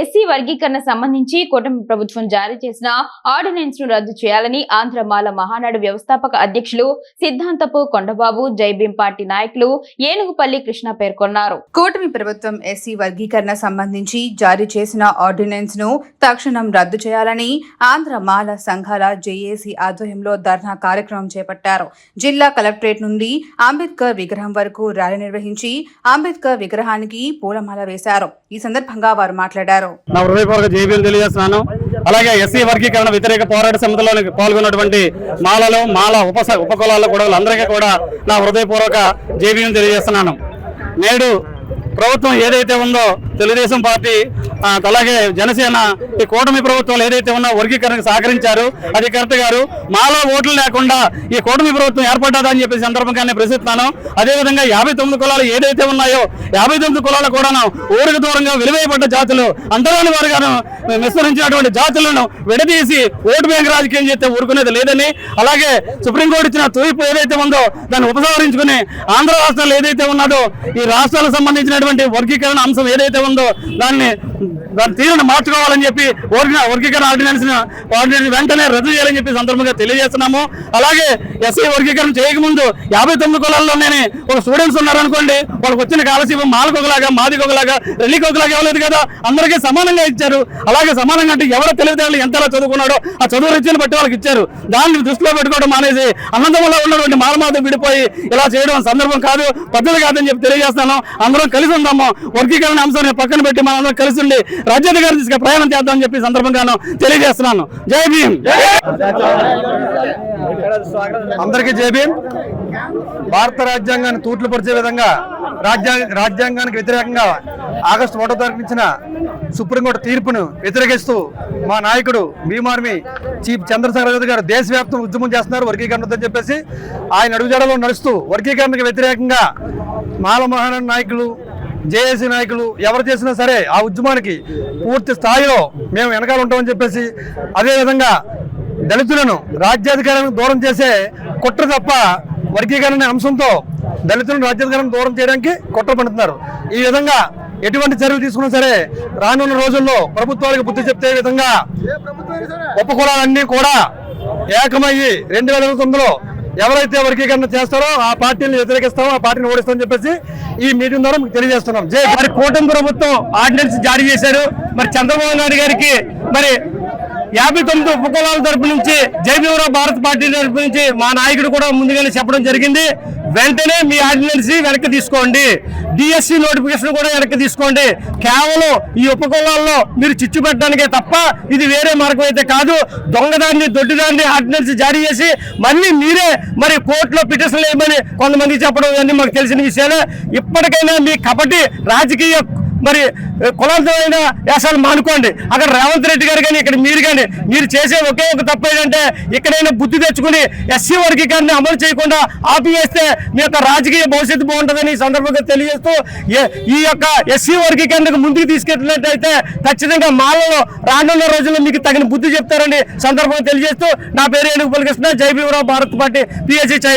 SC వర్గీకరణ సంబంధించి కూటమి ప్రభుత్వం జారీ చేసిన ఆర్డినెన్స్ను రద్దు చేయాలని ఆంధ్ర మాల మహానాడు వ్యవస్థాపక అధ్యక్షులు సిద్ధాంతపు కొండబాబు జైభీం పార్టీ నాయకులు ఏనుగుపల్లి కృష్ణ పేర్కొన్నారు. కూటమి ప్రభుత్వం ఎస్సీ వర్గీకరణ సంబంధించి జారీ చేసిన ఆర్డినెన్స్ను తక్షణం రద్దు చేయాలని ఆంధ్ర మాల సంఘాల జేఏసీ ఆధ్వర్యంలో ధర్నా కార్యక్రమం చేపట్టారు. జిల్లా కలెక్టరేట్ నుండి అంబేద్కర్ విగ్రహం వరకు ర్యాలీ నిర్వహించి అంబేద్కర్ విగ్రహానికి పూలమాల వేశారు. ఈ సందర్భంగా వారు మాట్లాడారు. నా హృదయపూర్వక జేబీలు తెలియజేస్తున్నాను. అలాగే ఎస్సీ వర్గీకరణ వ్యతిరేక పోరాట సమితిలో పాల్గొన్నటువంటి మాలలో మాల ఉప ఉపకులాల కూడా అందరికీ కూడా నా హృదయపూర్వక జేబీలు తెలియజేస్తున్నాను. నేడు ప్రభుత్వం ఏదైతే ఉందో తెలుగుదేశం పార్టీ అలాగే జనసేన ఈ కూటమి ప్రభుత్వాలు ఏదైతే ఉన్నా వర్గీకరణకు సహకరించారు అది కరెక్ట్ గారు మాలో ఓట్లు లేకుండా ఈ కూటమి ప్రభుత్వం ఏర్పడ్డదని చెప్పి సందర్భంగానే ప్రశ్నిస్తున్నాను. అదేవిధంగా యాభై తొమ్మిది కులాలు ఏదైతే ఉన్నాయో యాభై తొమ్మిది కులాలు కూడాను ఊరికి దూరంగా విలువైపడ్డ జాతులు అంతరాని వారుగాను విస్తరించినటువంటి జాతులను విడదీసి ఓటు బ్యాంక్ రాజకీయం చేస్తే ఊరుకునేది లేదని అలాగే సుప్రీంకోర్టు ఇచ్చిన తూర్పు ఏదైతే ఉందో దాన్ని ఉపసంహరించుకుని ఆంధ్ర రాష్ట్రాలు ఏదైతే ఉన్నదో ఈ రాష్ట్రాలకు సంబంధించినటువంటి వర్గీకరణ అంశం ఏదైతే ఉందో దాన్ని దాని తీరును మార్చుకోవాలని చెప్పి వర్గ వర్గీకరణ ఆర్డినెన్స్ ఆర్డినెన్స్ వెంటనే రద్దు చేయాలని చెప్పి సందర్భంగా తెలియజేస్తున్నాము. అలాగే ఎస్సీ వర్గీకరణ చేయకముందు యాభై తొమ్మిది కులాల్లోనే ఒక స్టూడెంట్స్ ఉన్నారనుకోండి వాళ్ళకి వచ్చిన కాలసీమ మాలకొకలాగా మాది ఒకలాగా రెల్లికొకలాగా ఇవ్వలేదు కదా. అందరికీ సమానంగా ఇచ్చారు. అలాగే సమానంగా అంటే ఎవరు తెలివితేటలు ఎంతలా చదువుకున్నాడో ఆ చదువు రీతిని బట్టి వాళ్ళకి ఇచ్చారు. దాన్ని దృష్టిలో పెట్టుకోవడం మానేసి అనంతములో ఉన్నటువంటి మాలమాత విడిపోయి ఇలా చేయడం సందర్భం కాదు పద్ధతి కాదని చెప్పి తెలియజేస్తున్నాను. అందరం కలిసి ఉందాము. వర్గీకరణ అంశాన్ని పక్కన పెట్టి మనందరం కలిసి కలిసి ఉండి రాజ్యాధికారి తీసుకు ప్రయాణం చేద్దామని చెప్పి సందర్భంగాను తెలియజేస్తున్నాను. జై భీమ్. అందరికీ జై భీమ్. భారత రాజ్యాంగాన్ని తూట్లు పరిచే విధంగా రాజ్యాంగ రాజ్యాంగానికి వ్యతిరేకంగా ఆగస్టు ఒకటో తారీఖు ఇచ్చిన సుప్రీంకోర్టు తీర్పును వ్యతిరేకిస్తూ మా నాయకుడు భీమార్మి చీఫ్ చంద్రశేఖర రెడ్డి గారు దేశవ్యాప్తం ఉద్యమం చేస్తున్నారు వర్గీకరణ వద్దని చెప్పేసి. ఆయన అడుగుజాడలో నడుస్తూ వర్గీకరణకు వ్యతిరేకంగా మాల మహాన నాయకులు జేఏసీ నాయకులు ఎవరు చేసినా సరే ఆ ఉద్యమానికి పూర్తి స్థాయిలో మేము వెనకాల ఉంటామని చెప్పేసి అదేవిధంగా దళితులను రాజ్యాధికారానికి దూరం చేసే కుట్ర తప్ప వర్గీకరణ అంశంతో దళితులను రాజ్యాధికారం దూరం చేయడానికి కుట్ర పండుతున్నారు. ఈ విధంగా ఎటువంటి చర్యలు తీసుకున్నా సరే రానున్న రోజుల్లో ప్రభుత్వాలకు బుద్ధి చెప్తే విధంగా ఉపకులాలన్నీ కూడా ఏకమయ్యి రెండు వేల ఇరవై తొమ్మిదిలో ఎవరైతే వర్గీకరణ చేస్తారో ఆ పార్టీని వ్యతిరేకిస్తామో ఆ పార్టీని ఓడిస్తామని చెప్పేసి ఈ మీటింగ్ ద్వారా మీకు తెలియజేస్తున్నాం. జై! మరి కూటమి ప్రభుత్వం ఆర్డినెన్స్ జారీ చేశారు మరి చంద్రబాబు నాయుడు గారికి మరి యాభై తొమ్మిది ఉపకులాల తరపు నుంచి జయభీమరావు భారత్ పార్టీ తరపు నుంచి మా నాయకుడు కూడా ముందుగానే చెప్పడం జరిగింది. వెంటనే మీ ఆర్డినెన్స్ వెనక్కి తీసుకోండి. డిఎస్సి నోటిఫికేషన్ కూడా వెనక్కి తీసుకోండి. కేవలం ఈ ఉపకులాల్లో మీరు చిచ్చు పెట్టడానికే తప్ప ఇది వేరే మార్గం అయితే కాదు. దొంగదాన్ని దొడ్డిదాన్ని ఆర్డినెన్స్ జారీ చేసి మళ్ళీ మీరే మరి కోర్టులో పిటిషన్ వేయమని కొంతమంది చెప్పడం ఇవన్నీ మాకు తెలిసిన విషయాలే. ఇప్పటికైనా మీ కబడ్డీ రాజకీయ మరి కులాంతమైన వేషాలు మానుకోండి. అక్కడ రేవంత్ రెడ్డి గారు కానీ ఇక్కడ మీరు కానీ మీరు చేసే ఒకే ఒక తప్పు ఏంటంటే ఇక్కడైనా బుద్ధి తెచ్చుకుని ఎస్సీ వర్గీకరణ అమలు చేయకుండా ఆపివేస్తే మీ యొక్క రాజకీయ భవిష్యత్తు బాగుంటుందని ఈ సందర్భంగా తెలియజేస్తూ ఈ యొక్క ఎస్సీ వర్గీకరణకు ముందుకు తీసుకెళ్ళినట్టయితే ఖచ్చితంగా మాలలో రానున్న రోజుల్లో మీకు తగిన బుద్ధి చెప్తారని సందర్భంగా తెలియజేస్తూ నా పేరు ఏనుగు పలికిస్తున్నా జై భీమరావు భారత్ పార్టీ పిఎస్సీ